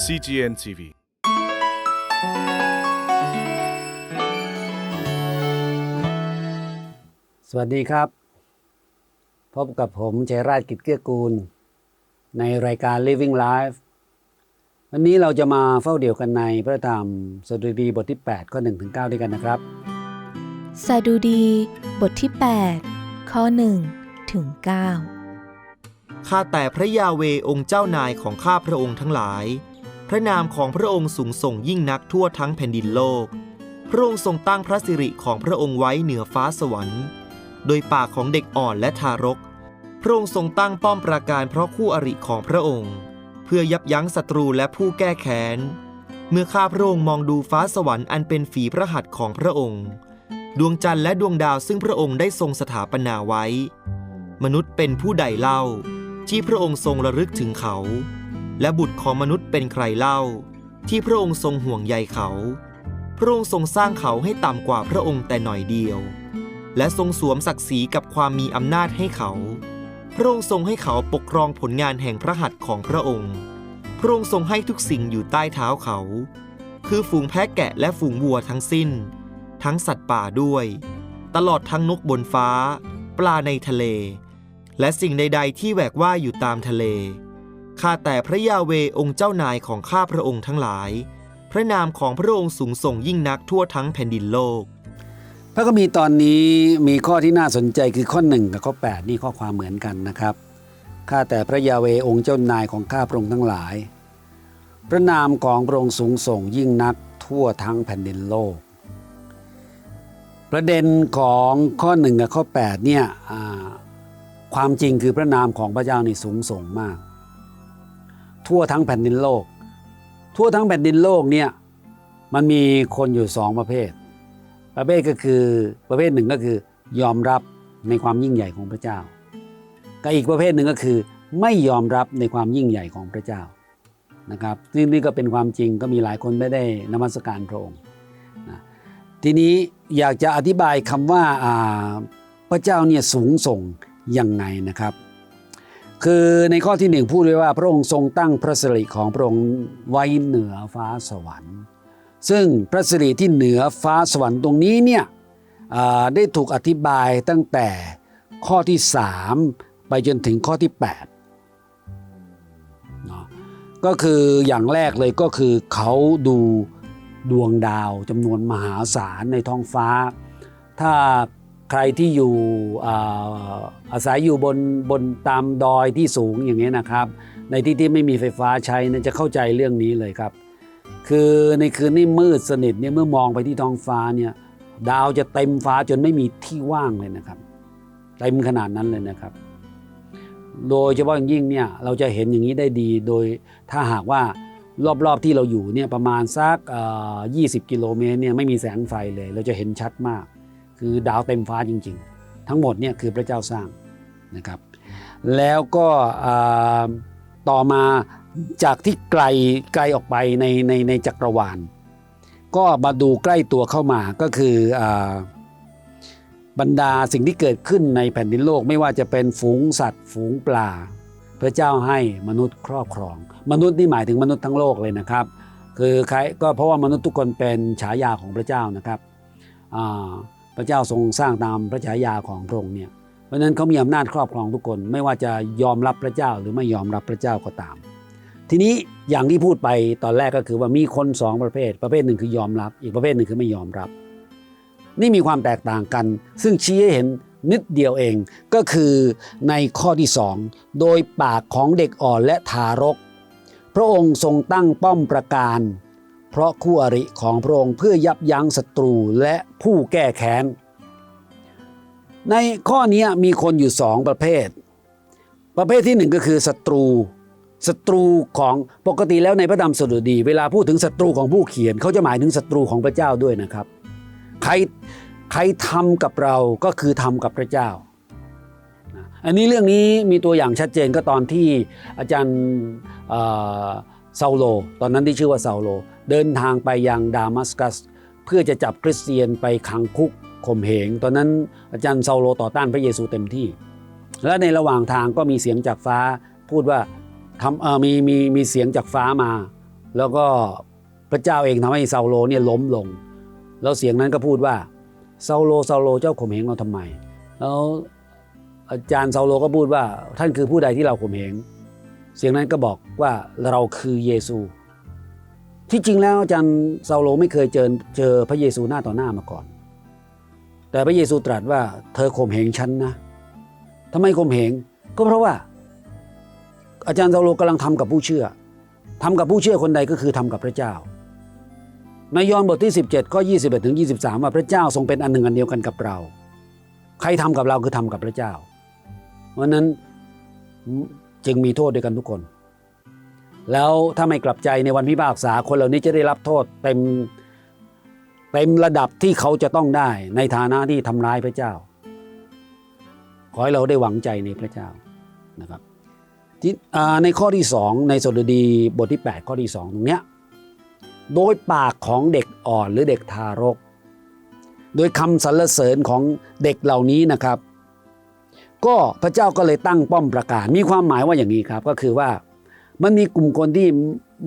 CGN TV สวัสดีครับ พบกับผมชัยราชกิจเกื้อกูล ในรายการ Living Life วันนี้เราจะมาเฝ้าเดี่ยวกันในพระธรรมสดุดีบทที่ 8 ข้อ1ถึง9ด้วยกันนะครับ สดุดีบทที่ 8 ข้อ1ถึง9ข้าแต่พระยาเวองค์เจ้านายของข้าพระองค์ทั้งหลายพ ระนามของพระองค์สูงส่งยิ่งนักทั่วทั้งแผ่นดินโลก พระองค์ทรงตั้งพระสิริของพระองค์ไว้เหนือฟ้าสวรรค์ โดยปากของเด็กอ่อนและทารก พระองค์ทรงตั้งป้อมปราการเพราะคู่อริของพระองค์ เพื่อยับยั้งศัตรูและผู้แก้แค้น เมื่อข้าพระองค์มองดูฟ้าสวรรค์อันเป็นฝีพระหัตถ์ของพระองค์ ดวงจันทร์และดวงดาวซึ่งพระองค์ได้ทรงสถาปนาไว้ มนุษย์เป็นผู้ใดเล่า ที่พระองค์ทรงระลึกถึงเขา และบุตรของมนุษย์เป็นใครเล่า ที่พระองค์ทรงห่วงใยเขา พระองค์ทรงสร้างเขาให้ต่ำกว่าพระองค์แต่หน่อยเดียว และทรงสวมศักดิ์ศรีกับความมีอำนาจให้เขา พระองค์ทรงให้เขาปกครองผลงานแห่งพระหัตถ์ของพระองค์ พระองค์ทรงให้ทุกสิ่งอยู่ใต้เท้าเขา คือฝูงแพะแกะและฝูงวัวทั้งสิ้น ทั้งสัตว์ป่าด้วย ตลอดทั้งนกบนฟ้า ปลาในทะเล และสิ่งใด ๆ ที่แหวกว่ายอยู่ตามทะเล ข้าแต่พระยาเวองค์เจ้านายของข้าพระองค์ทั้งหลาย พระนามของพระองค์สูงส่งยิ่งนักทั่วทั้งแผ่นดินโลก พระคัมภีร์ตอนนี้มีข้อที่น่าสนใจคือข้อ1กับข้อ 8 นี่ข้อความเหมือนกันนะครับข้าแต่พระยาเวองค์เจ้านายของข้าพระองค์ทั้งหลาย พระนามของพระองค์สูงส่งยิ่งนักทั่วทั้งแผ่นดินโลก ประเด็นของข้อ1กับข้อ 8 เนี่ยความจริงคือพระนามของพระเจ้านี่สูงส่งมาก ทั่วทั้งแผ่นดินโลก ทั่วทั้งแผ่นดินโลกเนี่ยมันมีคนอยู่สองประเภท ประเภทก็คือประเภทหนึ่งก็คือยอมรับในความยิ่งใหญ่ของพระเจ้ากับอีกประเภทหนึ่งก็คือ ไม่ยอมรับในความยิ่งใหญ่ของพระเจ้านะครับนี่งนี่ก็เป็นความจริงก็มีหลายคนไม่ได้นมัสการพระองค์นะทีนี้อยากจะอธิบายคำว่าพระเจ้าเนี่ยสูงส่งยังไงนะครับ คือในข้อที่หนึ่งพูดไว้ว่า พระองค์ทรงตั้งพระสิริของพระองค์ไว้เหนือฟ้าสวรรค์ ซึ่งพระสิริที่เหนือฟ้าสวรรค์ตรงนี้เนี่ยได้ถูกอธิบายตั้งแต่ข้อที่ 3 ไปจนถึงข้อที่8นะก็คืออย่างแรกเลยก็คือเขาดูดวงดาวจำนวนมหาศาลในท้องฟ้า ถ้า ใครที่อยู่อาศัยอยู่บนบนตามดอยที่สูงอย่างนี้ยนะครับ ในที่ที่ไม่มีไฟฟ้าใช้เนจะเข้าใจเรื่องนี้เลยครับ คือในคืนนี้มืดสนิทเนี่ยเมื่อมองไปที่ท้องฟ้าเนี่ยดาวจะเต็มฟ้าจนไม่มีที่ว่างเลยนะครับเต็มขนาดนั้นเลยนะครับ โดยเฉพาะอย่างยิ่งเนี่ยเราจะเห็นอย่างนี้ได้ดีโดยถ้าหากว่ารอบๆที่เราอยู่เนี่ยประมาณสักเอ่อ20 กิโลเมตรเนี่ยไม่มีแสงไฟเลย เราจะเห็นชัดมาก คือดาวเต็มฟ้าจริง ๆ ทั้งหมดเนี่ยคือพระเจ้าสร้างนะครับ แล้วก็ต่อมาจากที่ไกลไกลออกไปในในในจักรวาล ก็มาดูใกล้ตัวเข้ามาก็คืออบรรดาสิ่งที่เกิดขึ้นในแผ่นดินโลกไม่ว่าจะเป็นฝูงสัตว์ ฝูงปลา พระเจ้าให้มนุษย์ครอบครอง มนุษย์นี่หมายถึงมนุษย์ทั้งโลกเลยนะครับ คือใครก็เพราะว่ามนุษย์ทุกคนเป็นฉายาของพระเจ้านะครับอ่า พระเจ้าทรงสร้างตามพระฉายาของพระองค์เนี่ยเพราะฉะนั้นเขามีอำนาจครอบครองทุกคน ไม่ว่าจะยอมรับพระเจ้าหรือไม่ยอมรับพระเจ้าก็ตาม ทีนี้อย่างที่พูดไปตอนแรกก็คือว่ามีคนสองประเภท ประเภทหนึ่งคือยอมรับ อีกประเภทหนึ่งคือไม่ยอมรับ นี่มีความแตกต่างกัน ซึ่งชี้ให้เห็นนิดเดียวเองก็คือในข้อที่สองโดยปากของเด็กอ่อนและทารก พระองค์ทรงตั้งป้อมประการ เพราะคู่อริของพระองค์เพื่อยับยั้งศัตรูและผู้แก้แค้น ในข้อนี้มีคนอยู่สองประเภท ประเภทที่หนึ่งก็คือศัตรูศัตรูของปกติแล้วในพระธรรมสดุดี เวลาพูดถึงศัตรูของผู้เขียน เขาจะหมายถึงศัตรูของพระเจ้าด้วยนะครับ ใครใครทำกับเราก็คือทำกับพระเจ้า อันนี้เรื่องนี้มีตัวอย่างชัดเจนก็ตอนที่อาจารย์เซาโล ตอนนั้นที่ชื่อว่าเซาโล เดินทางไปยังดามัสกัส เพื่อจะจับคริสเตียนไปขังคุกข่มเหง ตอนนั้นอาจารย์เซาโลต่อต้านพระเยซูเต็มที่ และในระหว่างทางก็มีเสียงจากฟ้าพูดว่าทำมีมีมีเสียงจากฟ้ามา แล้วก็พระเจ้าเองทำให้เซาโลเนี่ยล้มลง แล้วเสียงนั้นก็พูดว่าเซาโลเซาโลเจ้าข่มเหงเราทำไม แล้วอาจารย์เซาโลก็พูดว่าท่านคือผู้ใดที่เราข่มเหง เสียงนั้นก็บอกว่าเราคือเยซู ที่จริงแล้วอาจารย์ซาโลไม่เคยเจอเจอพระเยซูหน้าต่อหน้ามาก่อน แต่พระเยซูตรัสว่าเธอข่มเหงฉันนะทำไมข่มเหงก็เพราะว่า อาจารย์ซาโลกำลังทำกับผู้เชื่อทำกับผู้เชื่อคนใดก็คือทำกับพระเจ้า ในยอห์นบทที่ 17ข้อ21ถึง23 ว่าพระเจ้าทรงเป็นอันหนึ่งอันเดียวกันกับเรา ใครทำกับเราคือทำกับพระเจ้า เพราะฉะนั้นจึงมีโทษด้วยกันทุกคน แล้วถ้าไม่กลับใจในวันพิพากษาคนเหล่านี้จะได้รับโทษเต็มเต็มระดับที่เขาจะต้องได้ในฐานะที่ทำร้ายพระเจ้า ขอให้เราได้หวังใจในพระเจ้านะครับในข้อที่สองในสดุดีบทที่ 8 ข้อที่สองตรงเนี้ยโดยปากของเด็กอ่อนหรือเด็กทารก โดยคำสรรเสริญของเด็กเหล่านี้นะครับ ก็พระเจ้าก็เลยตั้งป้อมประกาศมีความหมายว่าอย่างนี้ครับก็คือว่า มันมีกลุ่มคนที่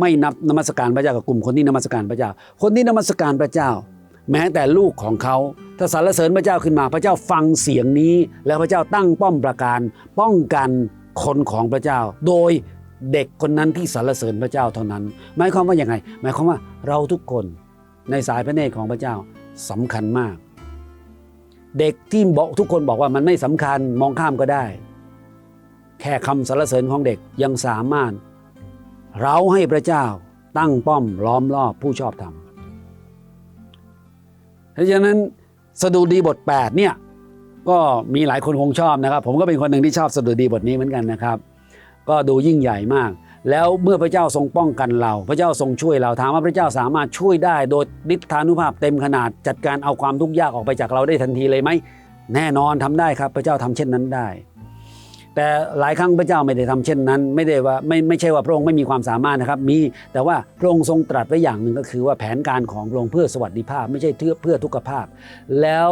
ไม่นับนมัสการพระเจ้ากับกลุ่มคนที่นมัสการพระเจ้า คนที่นมัสการพระเจ้า แม้แต่ลูกของเขาถ้าสรรเสริญพระเจ้าขึ้นมาพระเจ้าฟังเสียงนี้ แล้วพระเจ้าตั้งป้อมประการ ป้องกันคนของพระเจ้า โดยเด็กคนนั้นที่สรรเสริญพระเจ้าเท่านั้น หมายความว่าอย่างไง หมายความว่าเราทุกคนในสายพระเนตรของพระเจ้าสำคัญมาก เด็กที่บอกทุกคนบอกว่ามันไม่สำคัญมองข้ามก็ได้ แค่คำสรรเสริญของเด็กยังสามารถ เราให้พระเจ้าตั้งป้อมล้อมรอบผู้ชอบธรรมเพราะฉะนั้นสดุดีบท 8 เนี่ย ก็มีหลายคนคงชอบนะครับ ผมก็เป็นคนหนึ่งที่ชอบสดุดีบทนี้เหมือนกันนะครับ ก็ดูยิ่งใหญ่มาก แล้วเมื่อพระเจ้าทรงป้องกันเรา พระเจ้าทรงช่วยเราถามว่าพระเจ้าสามารถช่วยได้ โดยฤทานุภาพเต็มขนาดจัดการเอาความทุกข์ยากออกไปจากเราได้ทันทีเลยไหมแน่นอนทำได้ครับ พระเจ้าทำเช่นนั้นได้ แต่หลายครั้งพระเจ้าไม่ได้ทำเช่นนั้น ไม่ได้ว่าไม่ไม่ใช่ว่าพระองค์ไม่มีความสามารถนะครับ มีแต่ว่าพระองค์ทรงตรัสไว้อย่างหนึ่งก็คือว่าแผนการของพระองค์เพื่อสวัสดิภาพ ไม่ใช่เพื่อเพื่อทุกขภาพ แล้ว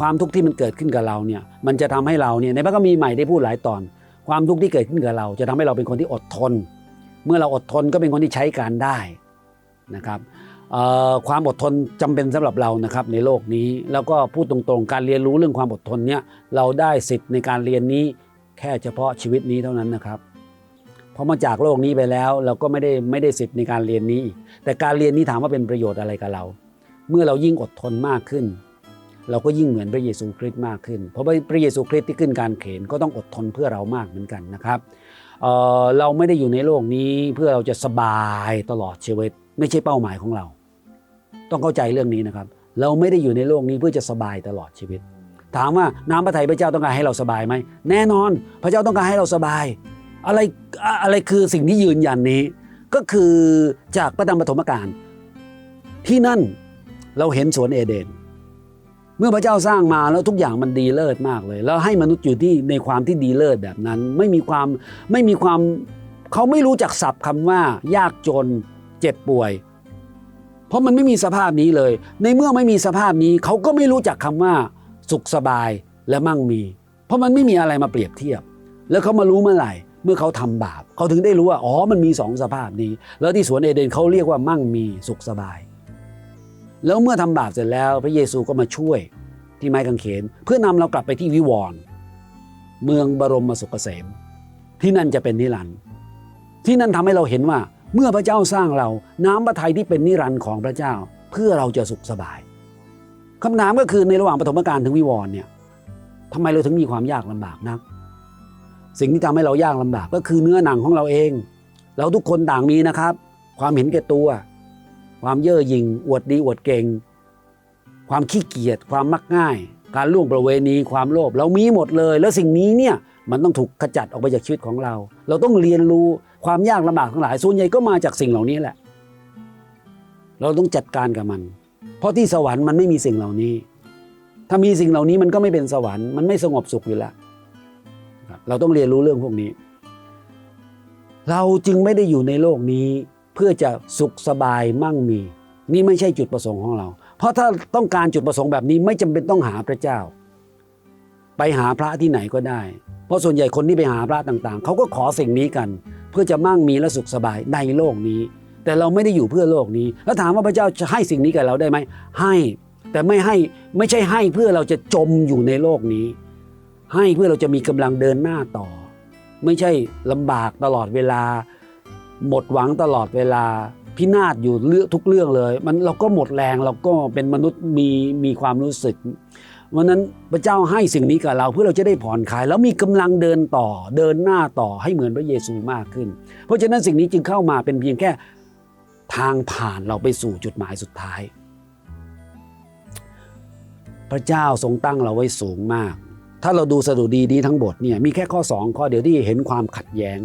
ความทุกข์ที่มันเกิดขึ้นกับเราเนี่ยมันจะทำให้เราเนี่ยในพระคัมภีร์ใหม่ได้พูดหลายตอน ความทุกข์ที่เกิดขึ้นกับเรา จะทำให้เราเป็นคนที่อดทน เมื่อเราอดทนก็เป็นคนที่ใช้การได้นะครับความอดทนจำเป็นสำหรับเรานะครับในโลกนี้ แล้วก็พูดตรงๆ การเรียนรู้เรื่องความอดทนเนี่ยเราได้สิทธิ์ในการเรียนนี้ แค่เฉพาะชีวิตนี้เท่านั้นนะครับพอมาจากโลกนี้ไปแล้วเราก็ไม่ได้ไม่ได้สิทธิ์ในการเรียนนี้ แต่การเรียนนี้ถามว่าเป็นประโยชน์อะไรกับเรา เมื่อเรายิ่งอดทนมากขึ้น เราก็ยิ่งเหมือนพระเยซูคริสต์มากขึ้น เพราะพระเยซูคริสต์ที่ขึ้นการเขนก็ต้องอดทนเพื่อเรามากเหมือนกันนะครับเเราไม่ได้อยู่ในโลกนี้เพื่อเราจะสบายตลอดชีวิต ไม่ใช่เป้าหมายของเรา ต้องเข้าใจเรื่องนี้นะครับ เราไม่ได้อยู่ในโลกนี้เพื่อจะสบายตลอดชีวิต ถามว่าน้ำพระทัยพระเจ้าต้องการให้เราสบายไหมแน่นอนพระเจ้าต้องการให้เราสบาย อะไรอะไรคือสิ่งที่ยืนยันนี้ ก็คือจากพระธรรมปฐมกาลที่นั่นเราเห็นสวนเอเดน เมื่อพระเจ้าสร้างมาแล้วทุกอย่างมันดีเลิศมากเลย แล้วให้มนุษย์อยู่ที่ในความที่ดีเลิศแบบนั้น ไม่มีความไม่มีความเขาไม่รู้จักศัพท์คำว่ายากจนเจ็บป่วย เพราะมันไม่มีสภาพนี้เลย ในเมื่อไม่มีสภาพนี้เขาก็ไม่รู้จักคำว่า สุขสบายและมั่งมี เพราะมันไม่มีอะไรมาเปรียบเทียบ แล้วเขามารู้เมื่อไหร่เมื่อเขาทำบาปเขาถึงได้รู้ว่าอ๋อมันมีสองสภาพนี้ แล้วที่สวนเอเดนเขาเรียกว่ามั่งมีสุขสบาย แล้วเมื่อทำบาปเสร็จแล้วพระเยซูก็มาช่วยที่ไม้กางเขน เพื่อนำเรากลับไปที่วิวรณ์เมืองบรมสุขเกษม ที่นั่นจะเป็นนิรันดร์ที่นั่นทำให้เราเห็นว่าเมื่อพระเจ้าสร้างเราน้ำพระทัยที่เป็นนิรันดร์ของพระเจ้า เพื่อเราจะสุขสบาย คำถามก็คือในระหว่างปฐมกาลถึงวิวรณ์เนี่ยทำไมเราถึงมีความยากลำบากนัก สิ่งที่ทำให้เรายากลำบากก็คือเนื้อหนังของเราเอง เราทุกคนต่างมีนะครับ ความเห็นแก่ตัว ความเย่อหยิ่งอวดดีอวดเก่ง ความขี้เกียจความมักง่าย การล่วงประเวณีความโลภเรามีหมดเลย แล้วสิ่งนี้เนี่ยมันต้องถูกขจัดออกไปจากชีวิตของเรา เราต้องเรียนรู้ความยากลำบากทั้งหลายส่วนใหญ่ก็มาจากสิ่งเหล่านี้แหละ เราต้องจัดการกับมัน ราะที่สวรรค์มันไม่มีสิ่งเหล่านี้ ถ้ามีสิ่งเหล่านี้มันก็ไม่เป็นสวรรค์มันไม่สงบสุขอยู่แล้วเราต้องเรียนรู้เรื่องพวกนี้ เราจึงไม่ได้อยู่ในโลกนี้เพื่อจะสุขสบายมั่งมี นี่ไม่ใช่จุดประสงค์ของเรา เพราะถ้าต้องการจุดประสงค์แบบนี้ไม่จำเป็นต้องหาพระเจ้า ไปหาพระที่ไหนก็ได้ เพราะส่วนใหญ่คนที่ไปหาพระต่างๆ เขาก็ขอสิ่งนี้กัน เพื่อจะมั่งมีและสุขสบายในโลกนี้ แต่เราไม่ได้อยู่เพื่อโลกนี้ แล้วถามว่าพระเจ้าจะให้สิ่งนี้กับเราได้ไหมให้แต่ไม่ให้ไม่ใช่ให้เพื่อเราจะจมอยู่ในโลกนี้ ให้เพื่อเราจะมีกำลังเดินหน้าต่อ ไม่ใช่ลำบากตลอดเวลา หมดหวังตลอดเวลาพินาศอยู่เรื่อทุกเรื่องเลย มันเราก็หมดแรงเราก็เป็นมนุษย์มีมีความรู้สึกวันนั้นพระเจ้าให้สิ่งนี้กับเราเพื่อเราจะได้ผ่อนคลาย แล้วมีกำลังเดินต่อเดินหน้าต่อให้เหมือนพระเยซูมากขึ้น เพราะฉะนั้นสิ่งนี้จึงเข้ามาเป็นเพียงแค่ ทางผ่านเราไปสู่จุดหมายสุดท้าย พระเจ้าทรงตั้งเราไว้สูงมาก ถ้าเราดูสดุดีนี้ทั้งบทเนี่ยมีแค่ข้อ 2 ข้อเดียวที่เห็นความขัดแย้ง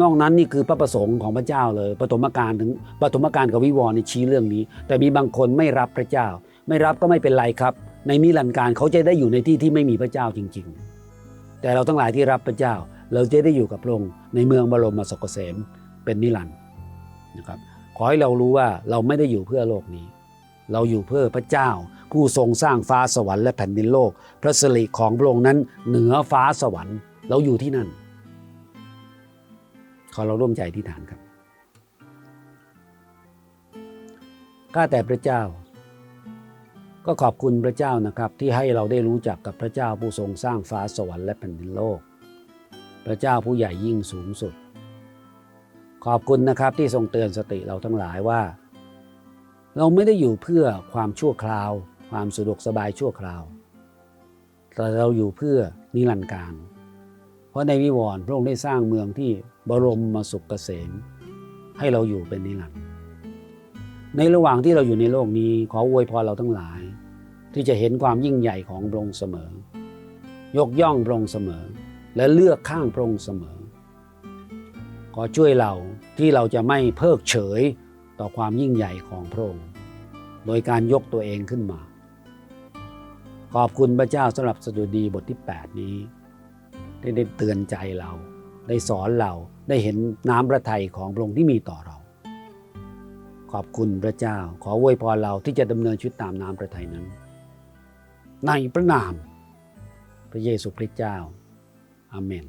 นอกนั้นนี่คือพระประสงค์ของพระเจ้าเลยปฐมกาลถึงปฐมกาลกับวิวรณ์นี่ชี้เรื่องนี้ แต่มีบางคนไม่รับพระเจ้า ไม่รับก็ไม่เป็นไรครับ ในนิรันดร์การเขาจะได้อยู่ในที่ที่ไม่มีพระเจ้าจริง ๆ แต่เราทั้งหลายที่รับพระเจ้า เราจะได้อยู่กับพระองค์ในเมืองบรมสุขเกษมเป็นนิรันดร์นะครับ ขอให้เรารู้ว่าเราไม่ได้อยู่เพื่อโลกนี้ เราอยู่เพื่อพระเจ้า ผู้ทรงสร้างฟ้าสวรรค์และแผ่นดินโลก พระสิริของพระองค์นั้นเหนือฟ้าสวรรค์ เราอยู่ที่นั่น ขอเราร่วมใจที่ฐานครับข้าแต่พระเจ้า ก็ขอบคุณพระเจ้านะครับ ที่ให้เราได้รู้จักกับพระเจ้าผู้ทรงสร้างฟ้าสวรรค์และแผ่นดินโลก พระเจ้าผู้ใหญ่ยิ่งสูงสุด ขอบคุณนะครับที่ทรงเตือนสติเราทั้งหลายว่า เราไม่ได้อยู่เพื่อความชั่วคราว ความสะดวกสบายชั่วคราว แต่เราอยู่เพื่อนิรันดร์การ เพราะในวิวรณ์พระองค์ได้สร้างเมืองที่บรมมาสุขเกษม ให้เราอยู่เป็นนิรันดร์ในระหว่างที่เราอยู่ในโลกนี้ขออวยพรเราทั้งหลาย ที่จะเห็นความยิ่งใหญ่ของพระองค์เสมอ ยกย่องพระองค์เสมอ และเลือกข้างพระองค์เสมอ ขอช่วยเราที่เราจะไม่เพิกเฉยต่อความยิ่งใหญ่ของพระองค์โดยการยกตัวเองขึ้นมา ขอบคุณพระเจ้าสำหรับสดุดีบทที่ 8 นี้ ได้ได้เตือนใจเรา ได้สอนเราได้เห็นน้ำพระทัยของพระองค์ที่มีต่อเรา ขอบคุณพระเจ้าขออวยพรเราที่จะดำเนินชีวิตตามน้ำพระทัยนั้น ในพระนาม พระเยซูคริสต์เจ้าอาเมน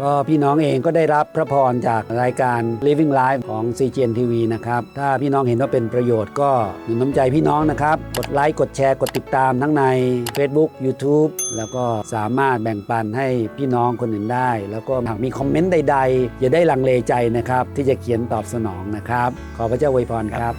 ก็พี่น้องเองก็ได้รับพระพรจากรายการ Living Life ของ CGN TV นะครับ ถ้าพี่น้องเห็นว่าเป็นประโยชน์ก็หนุนน้ำใจพี่น้องนะครับ กดไลค์ กดแชร์ กดติดตามทั้งใน Facebook YouTube แล้วก็สามารถแบ่งปันให้พี่น้องคนอื่นได้ แล้วก็หากมีคอมเมนต์ใดๆ อย่าได้ลังเลใจนะครับ ที่จะเขียนตอบสนองนะครับ ขอพระเจ้าอวยพรครับ